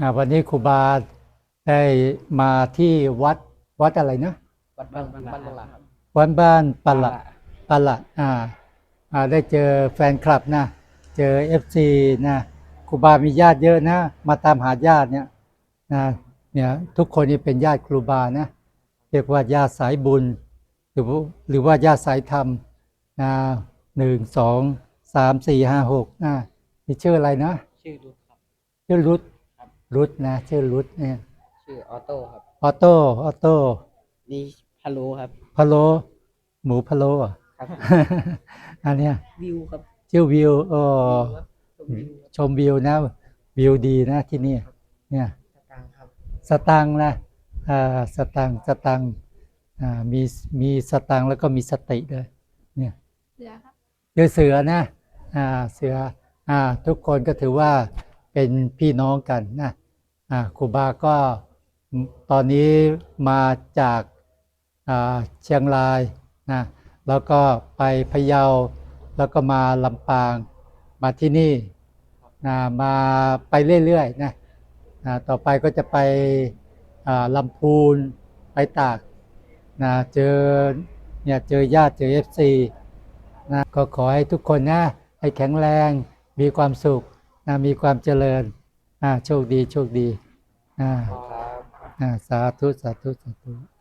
อ่าวันนี้ครูบาได้มาที่วัดวัดอะไรนะ วัดบ้านบ้านบ้านละครับวัดบ้านปะละปะละอ่าอ่าได้เจอแฟนคลับนะ เจอเอฟซีนะครูบามีญาติเยอะนะ มาตามหาญาติเนี่ยนะเนี่ยทุกคนนี่เป็นญาติครูบานะเรียกว่าญาติสายบุญ หรือว่าหรือว่าญาติสายธรรมนะหนึ่งสองสามสี่ห้าหกนะมีชื่ออะไรนะ ชื่อรุดครับชื่อรุดค รับรุดนะ ชื่อรุดเนี่ยชื่อออโต้ครับ ออโต้ออโต้นี่ฮัลโหลครับ พะโลหมูพะโลอะ ครับ อันเนี้ยวิวครับชื่อวิวโอ้ครับวิวครับชมวิวนะ วิวดีนะที่นี่เนี่ย ตะกลางครับสตังค์นะอ่าสตังค์สตังค์อ่ามีมีสตังค์แล้วก็มีสติด้วยเนี่ย เสือครับ เจอเสือนะ อ่า เสือ อ่า ทุกคนก็ถือว่า เป็นพี่น้องกันนะอ่าครูบาก็ตอนนี้มาจากอ่าเชียงรายนะแล้วก็ไปพะเยา แล้วก็มาลำปางมาที่นี่นะมาไปเรื่อยๆนะนะต่อไปก็จะไปอ่าลำพูนไปตากนะเจอเนี่ยเจอญาติเจอเอฟซีนะก็ขอให้ทุกคนนะให้แข็งแรงมีความสุข นะมีความเจริญอ่าโชคดีโชคดีอ่าครับอ่าสาธุสาธุสาธุ